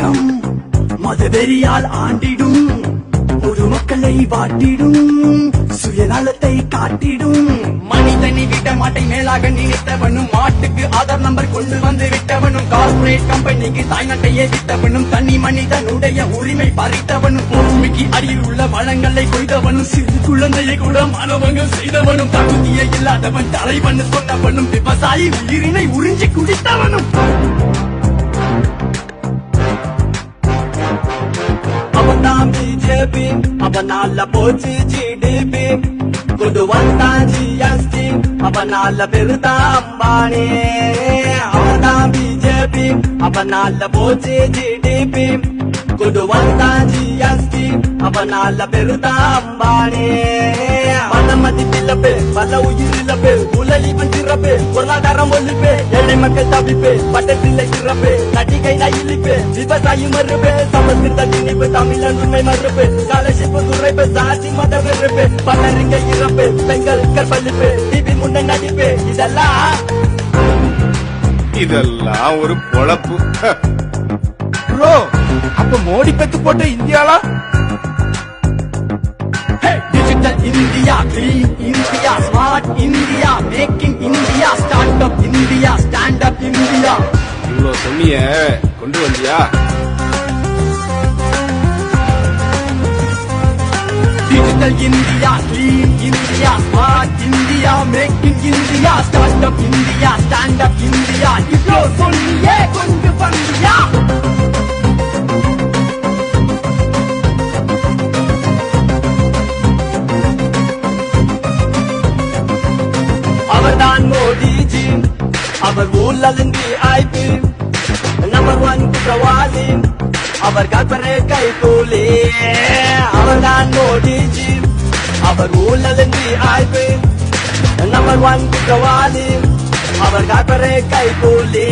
இயக்கம் மதவெறியால் ஆண்டிடும். பொதுமக்களை வாட்டிடும். சுயநலத்தை காட்டிடும். மனிதனை விட மாட்டை மேலாக நினைத்தவனும் மாட்டுக்கு ஆதார் நம்பர் கொண்டு வந்து விட்டவனும் கார்பரேட் கம்பெனிக்கு தாய்நாட்டையே விட்டவனும் தனி மனிதனுடைய உரிமை பறித்தவனும் பூமிக்கு அடியில் உள்ள வளங்களை கொய்தவனும் சிறு குழந்தையை கூட மாணவங்கள் செய்தவனும் தகுதியே இல்லாதவன் தலைவன் சொன்னவனும் விவசாயி உயிரினை உறிஞ்சி குடித்தவனும். ஜிடிபி அவனால போச்சு ஜிடிபி கொண்டு வந்தான் ஜிஎஸ்டி அவனால பெருதா அம்பானி அவன்தான் பிஜேபி அவனால போச்சு ஜிடிபி கொண்டு வந்தான் ஜிஎஸ்டி அவனால பெருதா அம்பானி பண மதிப்பில்லப்பே பல உயிரிழப்பு உலகி பஞ்சிறப்பு பொருளாதாரம் ஒழிப்பு ஏழை மக்கள் தவிப்பு பட்டத்தில் சிறப்பு நடிகை நயிலிப்பு விவசாயி மறுப்பு சமஸ்கிருத தமிழன் உண்மை மறுப்பு காலசிப்பு குறைப்பு சாதி மத வெறுப்பு பலருங்க இறப்பு பெண்கள் கற்பழிப்பு டிவி முன்ன நடிப்பு இதெல்லாம் இதெல்லாம் ஒரு பொழப்பு. ப்ரோ அப்ப மோடி பெத்து போட்ட இந்தியாலா digital India clean India smart India making India start up India stand up India இவ்வளவு சொன்னிய கொண்டு வந்தியா digital India clean India smart India making India start up India stand up India இவ்வளோ சொல்லியே கொண்டு வந்தியா அவர்தான் மோடிஜி அவர் ஊழலின்றி ஆய்வு நம்பர் ஒன் குற்றவாளி அவர் கற்பனை கைகூலி. அவர்தான் மோடிஜி அவர் ஊழலின்றி ஆய்வு நம்பர் ஒன் குற்றவாளி அவர் கற்பனை கை கூலி